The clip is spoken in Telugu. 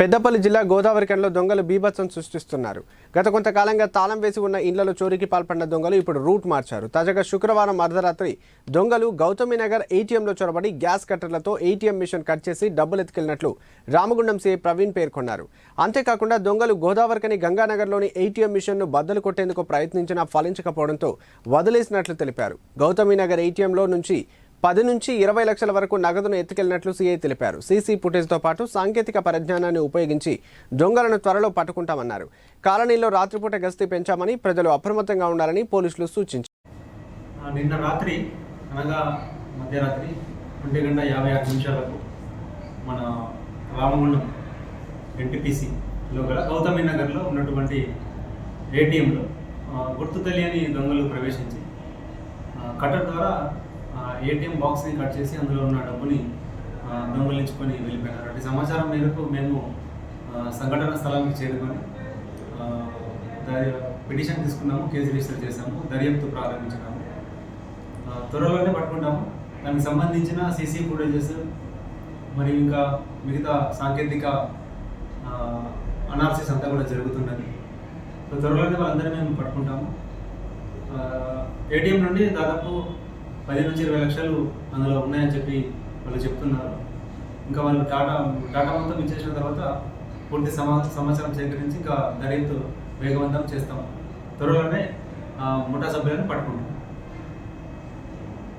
పెద్దపల్లి జిల్లా గోదావరికంలో దొంగలు బీభత్సం సృష్టిస్తున్నారు. గత కొంతకాలంగా తాళం వేసి ఉన్న ఇండ్లలో చోరీకి పాల్పడిన దొంగలు ఇప్పుడు రూట్ మార్చారు. తాజాగా శుక్రవారం అర్ధరాత్రి దొంగలు గౌతమినగర్ ఏటీఎంలో చొరబడి గ్యాస్ కట్టర్లతో ఏటీఎం మిషన్ కట్ చేసి డబ్బులు ఎత్తుకెళ్ళినట్లు రామగుండం సీఐ ప్రవీణ్ పేర్కొన్నారు. అంతేకాకుండా దొంగలు గోదావరికని గంగానగర్లోని ఏటీఎం మిషన్ను బద్దలు కొట్టేందుకు ప్రయత్నించినా ఫలించకపోవడంతో వదిలేసినట్లు తెలిపారు. గౌతమినగర్ ఏటీఎంలో నుంచి పది నుంచి ఇరవై లక్షల వరకు నగదును ఎత్తుకెళ్ళినట్లు సీఐ తెలిపారు. సీసీ ఫుటేజ్తో పాటు సాంకేతిక పరిజ్ఞానాన్ని ఉపయోగించి దొంగలను త్వరలో పట్టుకుంటామన్నారు. కాలనీలో రాత్రిపూట గస్తీ పెంచామని ప్రజలు అప్రమత్తంగా ఉండాలని పోలీసులు సూచించారు. నిన్న రాత్రి అనగా మధ్యరాత్రి ఒంటి గంట యాభై ఆరు నిమిషాలకు మన రామగుండం ఎన్టీపీసీలో గల గౌతమి నగర్లో ఉన్నటువంటి ఏటీఎంలో గుర్తు తెలియని దొంగలు ప్రవేశించి కట్టర్ ద్వారా ఏటీఎం బాక్స్ని కట్ చేసి అందులో ఉన్న డబ్బుని దొంగలించుకొని వెళ్ళిపోయినారు. అటు సమాచారం మేరకు మేము సంఘటన స్థలానికి చేరుకొని దర్యా- పిటిషన్ తీసుకున్నాము కేసు రిజిస్టర్ చేశాము దర్యాప్తు ప్రారంభించినాము. త్వరలోనే పట్టుకుంటాము. దానికి సంబంధించిన సీసీ ఫుటేజెస్ మరియు ఇంకా మిగతా సాంకేతిక అనాలిసిస్ అంతా కూడా జరుగుతున్నది. సో త్వరలోనే వాళ్ళందరినీ మేము పట్టుకుంటాము. ఏటీఎం నుండి దాదాపు పది నుంచి ఇరవై లక్షలు అందులో ఉన్నాయని చెప్పి వాళ్ళు చెప్తున్నారు. ఇంకా వాళ్ళు డాటా డాటా మొత్తం ఇచ్చేసిన తర్వాత పూర్తి సమా సమాచారం సేకరించి ఇంకా దర్యాప్తు వేగవంతం చేస్తాం. త్వరలోనే ముఠా సభ్యులను పట్టుకుంటాం.